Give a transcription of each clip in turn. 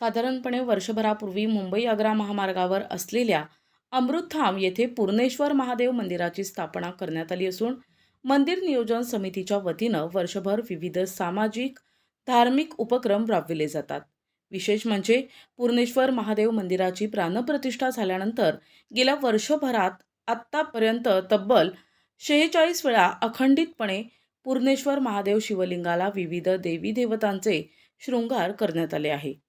साधारणपणे वर्षभरापूर्वी मुंबई आग्रा महामार्गावर असलेल्या अमृतधाम येथे पूर्णेश्वर महादेव मंदिराची स्थापना करण्यात आली असून मंदिर नियोजन समितीच्या वतीनं वर्षभर विविध सामाजिक धार्मिक उपक्रम राबविले जातात. विशेष म्हणजे पूर्णेश्वर महादेव मंदिराची प्राणप्रतिष्ठा झाल्यानंतर गेल्या वर्षभरात आत्तापर्यंत तब्बल शेहेचाळीस वेळा अखंडितपणे पूर्णेश्वर महादेव शिवलिंगाला विविध देवी देवतांचे शृंगार करण्यात आले आहे.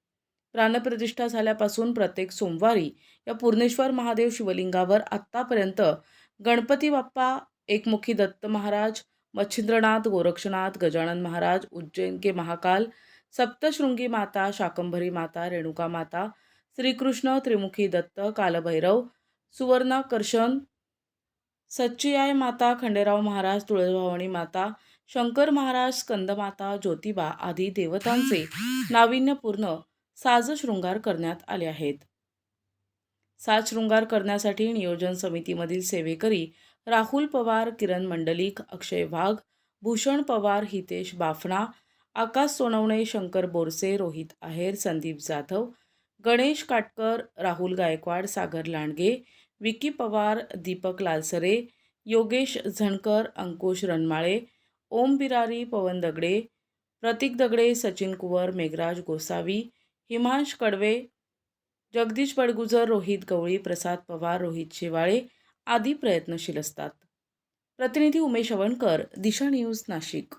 प्राणप्रतिष्ठा झाल्यापासून प्रत्येक सोमवारी या पूर्णेश्वर महादेव शिवलिंगावर आत्तापर्यंत गणपती बाप्पा एकमुखी दत्त महाराज मच्छिंद्रनाथ गोरक्षनाथ गजानन महाराज उज्जैन के महाकाल सप्तशृंगी माता शाकंभरी माता रेणुका माता श्रीकृष्ण त्रिमुखी दत्त कालभैरव सुवर्णाकर्षण सच्चियाय माता खंडेराव महाराज तुळजभवानी माता शंकर महाराज स्कंदमाता ज्योतिबा आदी देवतांचे नाविन्यपूर्ण साजशृंगार करण्यात आले आहेत. साजशृंगार करण्यासाठी नियोजन समितीमधील सेवेकरी राहुल पवार किरण मंडलिक अक्षय वाघ भूषण पवार हितेश बाफणा आकाश सोनवणे शंकर बोरसे रोहित आहेर संदीप जाधव गणेश काटकर राहुल गायकवाड सागर लांडगे विकी पवार दीपक लालसरे योगेश झणकर अंकुश रनमाळे ओम बिरारी पवन दगडे प्रतीक दगडे सचिन कुवर मेघराज गोसावी हिमांश कडवे जगदीश बडगुजर रोहित गवळी प्रसाद पवार रोहित शेवाळे आदी प्रयत्नशील असतात. प्रतिनिधी उमेश अवणकर दिशा न्यूज नाशिक.